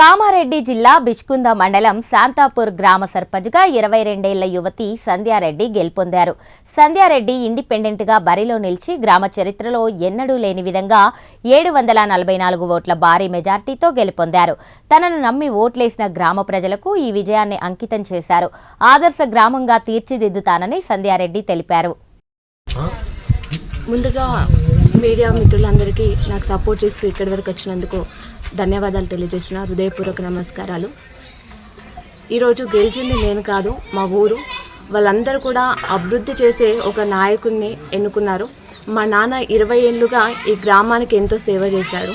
కామారెడ్డి జిల్లా బిచ్కుంద మండలం శాంతాపూర్ గ్రామ సర్పంచ్గా ఇరవై రెండేళ్ళ యువతి సంధ్యారెడ్డి గెలుపొందారు. సంధ్యారెడ్డి ఇండిపెండెంట్గా బరిలో నిలిచి గ్రామ చరిత్రలో ఎన్నడూ లేని విధంగా ఏడు వందల నలభై నాలుగు ఓట్ల భారీ మెజార్టీతో గెలుపొందారు. తనను నమ్మి ఓట్లేసిన గ్రామ ప్రజలకు ఈ విజయాన్ని అంకితం చేశారు. ఆదర్శ గ్రామంగా తీర్చిదిద్దుతానని సంధ్యారెడ్డి తెలిపారు. ముందుగా మీడియా మిత్రులందరికీ నాకు సపోర్ట్ చేస్తూ ఇక్కడి వరకు వచ్చినందుకు ధన్యవాదాలు తెలియజేస్తున్న హృదయపూర్వక నమస్కారాలు. ఈరోజు గెలిచింది నేను కాదు మా ఊరు. వాళ్ళందరూ కూడా అభివృద్ధి చేసే ఒక నాయకుడిని ఎన్నుకున్నారు. మా నాన్న ఇరవై ఏళ్ళుగా ఈ గ్రామానికి ఎంతో సేవ చేశారు.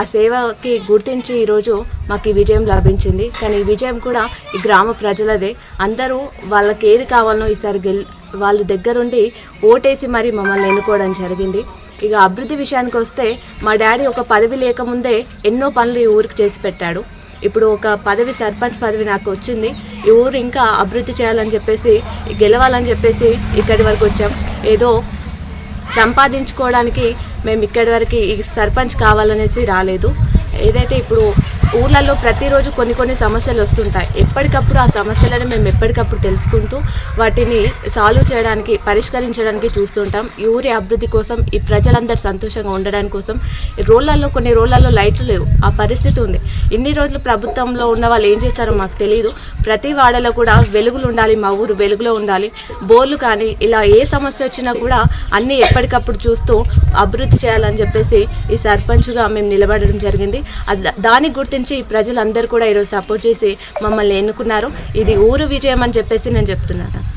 ఆ సేవకి గుర్తించి ఈరోజు మాకు ఈ విజయం లభించింది. కానీ ఈ విజయం కూడా ఈ గ్రామ ప్రజలదే. అందరూ వాళ్ళకి ఏది కావాలనో ఈసారి గెల్ వాళ్ళ దగ్గరుండి ఓటేసి మరి మమ్మల్ని ఎన్నుకోవడం జరిగింది. ఇక అభివృద్ధి విషయానికి వస్తే మా డాడీ ఒక పదవి లేకముందే ఎన్నో పనులు ఈ ఊరికి చేసి పెట్టాడు. ఇప్పుడు ఒక పదవి సర్పంచ్ పదవి నాకు వచ్చింది. ఈ ఊరు ఇంకా అభివృద్ధి చేయాలని చెప్పేసి గెలవాలని చెప్పేసి ఇక్కడి వరకు వచ్చాం. ఏదో సంపాదించుకోవడానికి మేము ఇక్కడి వరకు ఈ సర్పంచ్ కావాలనేసి రాలేదు. ఏదైతే ఇప్పుడు ఊర్లలో ప్రతిరోజు కొన్ని కొన్ని సమస్యలు వస్తుంటాయి ఎప్పటికప్పుడు ఆ సమస్యలను మేము ఎప్పటికప్పుడు తెలుసుకుంటూ వాటిని సాల్వ్ చేయడానికి పరిష్కరించడానికి చూస్తుంటాం. ఈ ఊరి అభివృద్ధి కోసం ఈ ప్రజలందరూ సంతోషంగా ఉండడానికి కోసం రోళ్ళల్లో కొన్ని రోడ్లలో లైట్లు లేవు. ఆ పరిస్థితి ఉంది. ఇన్ని రోజులు ప్రభుత్వంలో ఉన్న వాళ్ళు ఏం చేశారో మాకు తెలియదు ప్రతి వాడలో కూడా వెలుగులు ఉండాలి మా ఊరు వెలుగులో ఉండాలి. బోర్లు కానీ ఇలా ఏ సమస్య వచ్చినా కూడా అన్నీ ఎప్పటికప్పుడు చూస్తూ అభివృద్ధి చేయాలని చెప్పేసి ఈ సర్పంచ్గా మేము నిలబడడం జరిగింది. దాన్ని గుర్తించి ప్రజలందరూ కూడా ఈరోజు సపోర్ట్ చేసి మమ్మల్ని ఎన్నుకున్నారు. ఇది ఊరు విజయం అని చెప్పేసి నేను చెప్తున్నాను.